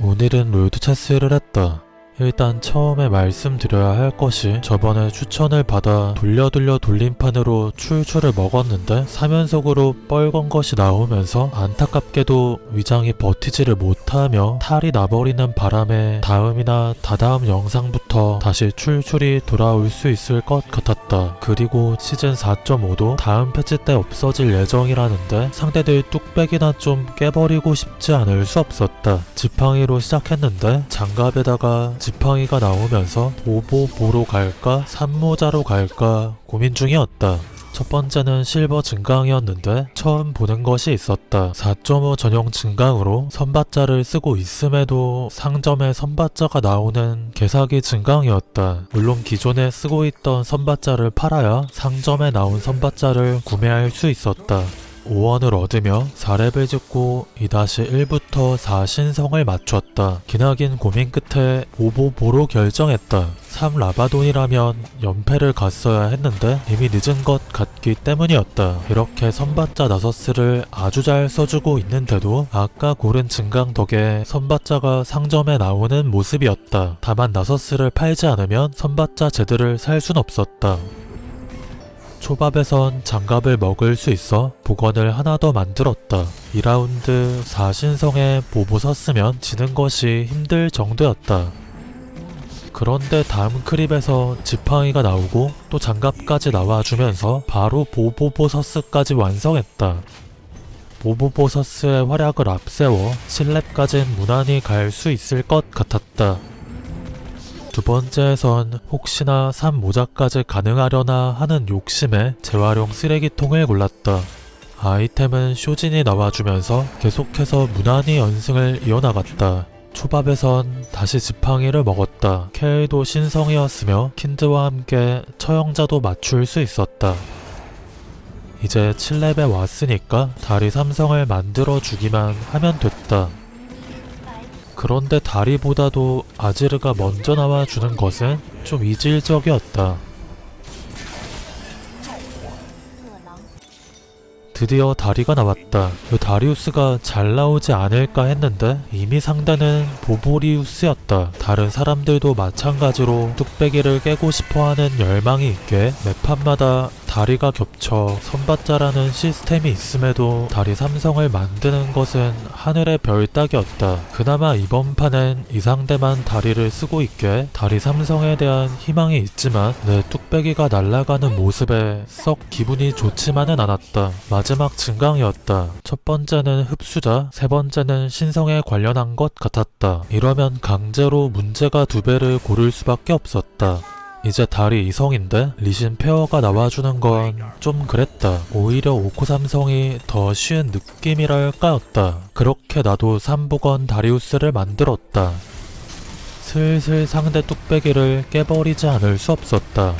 오늘은 롤드체스를 했다. 일단 처음에 말씀드려야 할 것이 저번에 추천을 받아 돌려 돌려 돌림판으로 출출을 먹었는데 사면속으로 뻘건 것이 나오면서 안타깝게도 위장이 버티지를 못하며 탈이 나버리는 바람에 다음이나 다다음 영상부터 다시 출출이 돌아올 수 있을 것 같았다. 그리고 시즌 4.5도 다음 패치 때 없어질 예정이라는데 상대들 뚝배기나 좀 깨버리고 싶지 않을 수 없었다. 지팡이로 시작했는데 장갑에다가 지팡이가 나오면서 보보 보로 갈까 산모자로 갈까 고민 중이었다. 첫 번째는 실버 증강이었는데 처음 보는 것이 있었다. 4.5 전용 증강으로 선받자를 쓰고 있음에도 상점에 선받자가 나오는 개사기 증강이었다. 물론 기존에 쓰고 있던 선받자를 팔아야 상점에 나온 선받자를 구매할 수 있었다. 5원을 얻으며 4렙을 짓고 2-1부터 4신성을 맞췄다. 기나긴 고민 끝에 보보보로 결정했다. 3 라바돈이라면 연패를 갔어야 했는데 이미 늦은 것 같기 때문이었다. 이렇게 선받자 나서스를 아주 잘 써주고 있는데도 아까 고른 증강 덕에 선받자가 상점에 나오는 모습이었다. 다만 나서스를 팔지 않으면 선받자 제드를 살순 없었다. 초밥에선 장갑을 먹을 수 있어 복원을 하나 더 만들었다. 2라운드 4신성에 보보 섰으면 지는 것이 힘들 정도였다. 그런데 다음 크립에서 지팡이가 나오고 또 장갑까지 나와주면서 바로 보보보서스까지 완성했다. 보보보서스의 활약을 앞세워 7렙까진 무난히 갈 수 있을 것 같았다. 두 번째에선 혹시나 산 모자까지 가능하려나 하는 욕심에 재활용 쓰레기통을 골랐다. 아이템은 쇼진이 나와주면서 계속해서 무난히 연승을 이어나갔다. 초밥에선 다시 지팡이를 먹었다. 케이도 신성이었으며 킨드와 함께 처형자도 맞출 수 있었다. 이제 7렙에 왔으니까 다리 삼성을 만들어 주기만 하면 됐다. 그런데 다리보다도 아지르가 먼저 나와주는 것은 좀 이질적이었다. 드디어 다리가 나왔다. 왜 다리우스가 잘 나오지 않을까 했는데 이미 상대는 보보리우스였다. 다른 사람들도 마찬가지로 뚝배기를 깨고 싶어하는 열망이 있게 매판마다 다리가 겹쳐 선받자라는 시스템이 있음에도 다리 삼성을 만드는 것은 하늘의 별 따기였다. 그나마 이번 판엔 이 상대만 다리를 쓰고 있게 다리 삼성에 대한 희망이 있지만 내 뚝배기가 날아가는 모습에 썩 기분이 좋지만은 않았다. 마지막 증강이었다. 첫 번째는 흡수자, 세 번째는 신성에 관련한 것 같았다. 이러면 강제로 문제가 두 배를 고를 수밖에 없었다. 이제 다리 이성인데 리신 페어가 나와주는 건 좀 그랬다. 오히려 오코 삼성이 더 쉬운 느낌이랄까였다. 그렇게 나도 삼복원 다리우스를 만들었다. 슬슬 상대 뚝배기를 깨버리지 않을 수 없었다.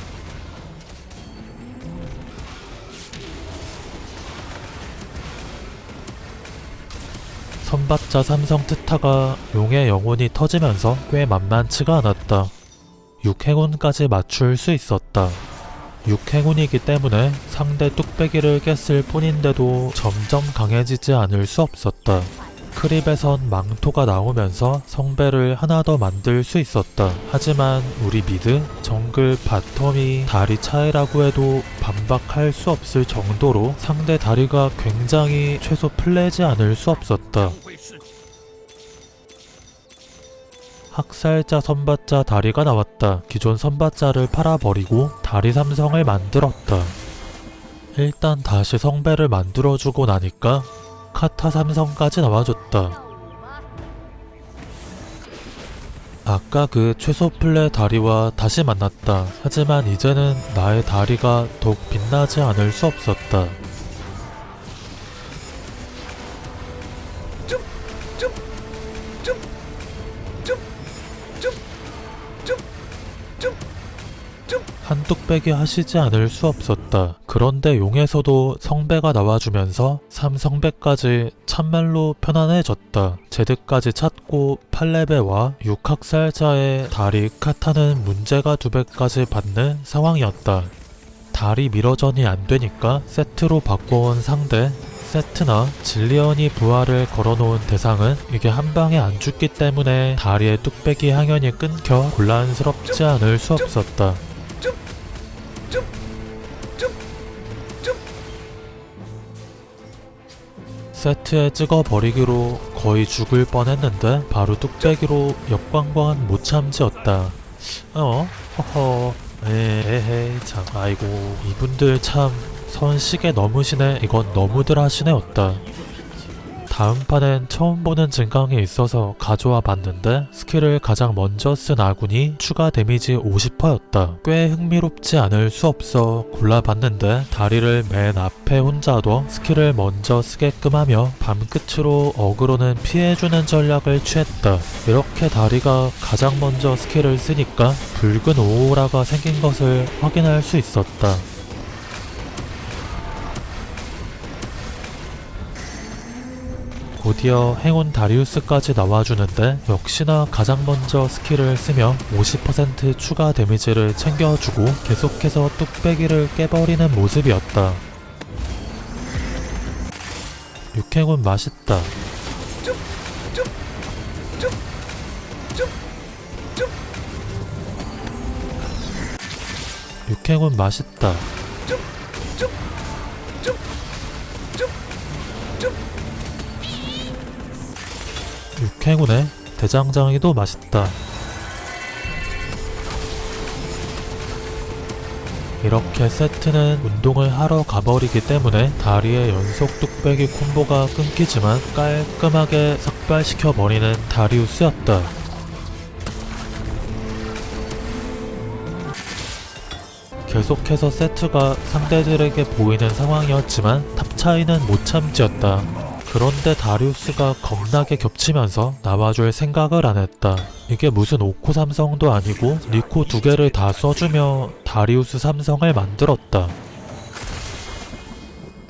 선받자 삼성 트타가 용의 영혼이 터지면서 꽤 만만치가 않았다. 6행운까지 맞출 수 있었다. 6행운이기 때문에 상대 뚝배기를 깼을 뿐인데도 점점 강해지지 않을 수 없었다. 크립에선 망토가 나오면서 성배를 하나 더 만들 수 있었다. 하지만 우리 미드, 정글, 바텀이 다리 차이라고 해도 반박할 수 없을 정도로 상대 다리가 굉장히 최소 플레지 않을 수 없었다. 학살자 선받자 다리가 나왔다. 기존 선받자를 팔아버리고 다리 삼성을 만들었다. 일단 다시 성배를 만들어주고 나니까 카타 삼성까지 나와줬다. 아까 그 최소 플레 다리와 다시 만났다. 하지만 이제는 나의 다리가 더욱 빛나지 않을 수 없었다. 한뚝배기 하시지 않을 수 없었다. 그런데 용에서도 성배가 나와주면서 삼성배까지 참말로 편안해졌다. 제드까지 찾고 8레벨와 6학살자의 다리 카타는 문제가 두 배까지 받는 상황이었다. 다리 미러전이 안 되니까 세트로 바꿔온 상대 세트나 질리언이 부하를 걸어놓은 대상은 이게 한 방에 안 죽기 때문에 다리의 뚝배기 항연이 끊겨 곤란스럽지 않을 수 없었다. 세트에 찍어버리기로 거의 죽을 뻔했는데 바로 뚝배기로 역광광은 못 참지었다. 어? 허허 에헤이 참 아이고 이분들 참 선식에 너무시네 이건 너무들 하시네였다. 다음 판엔 처음 보는 증강이 있어서 가져와 봤는데 스킬을 가장 먼저 쓴 아군이 추가 데미지 50%였다. 꽤 흥미롭지 않을 수 없어 골라봤는데 다리를 맨 앞에 혼자 둬 스킬을 먼저 쓰게끔 하며 밤끝으로 어그로는 피해주는 전략을 취했다. 이렇게 다리가 가장 먼저 스킬을 쓰니까 붉은 오호라가 생긴 것을 확인할 수 있었다. 곧이어 행운 다리우스까지 나와주는데 역시나 가장 먼저 스킬을 쓰며 50% 추가 데미지를 챙겨주고 계속해서 뚝배기를 깨버리는 모습이었다. 육행운 맛있다. 육행운 맛있다. 행운에 대장장이도 맛있다. 이렇게 세트는 운동을 하러 가버리기 때문에 다리의 연속 뚝배기 콤보가 끊기지만 깔끔하게 삭발시켜버리는 다리우스였다. 계속해서 세트가 상대들에게 보이는 상황이었지만 탑 차이는 못 참지였다. 그런데 다리우스가 겁나게 겹치면서 나와줄 생각을 안 했다. 이게 무슨 오코 삼성도 아니고 니코 두 개를 다 써주며 다리우스 삼성을 만들었다.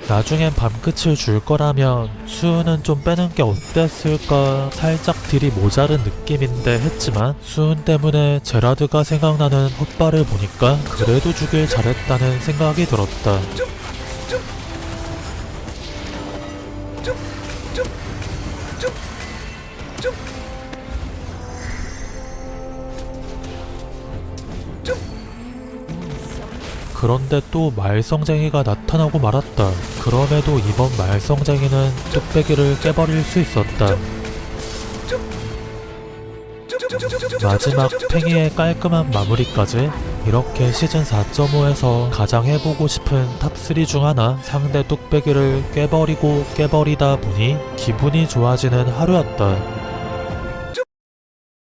나중엔 밤끝을 줄 거라면 수은은 좀 빼는 게 어땠을까 살짝 딜이 모자른 느낌인데 했지만 수은 때문에 제라드가 생각나는 헛발을 보니까 그래도 주길 잘했다는 생각이 들었다. 그런데 또 말썽쟁이가 나타나고 말았다. 그럼에도 이번 말썽쟁이는 뚝배기를 깨버릴 수 있었다. 마지막 팽이의 깔끔한 마무리까지 이렇게 시즌 4.5에서 가장 해보고 싶은 탑3 중 하나 상대 뚝배기를 깨버리고 깨버리다 보니 기분이 좋아지는 하루였다.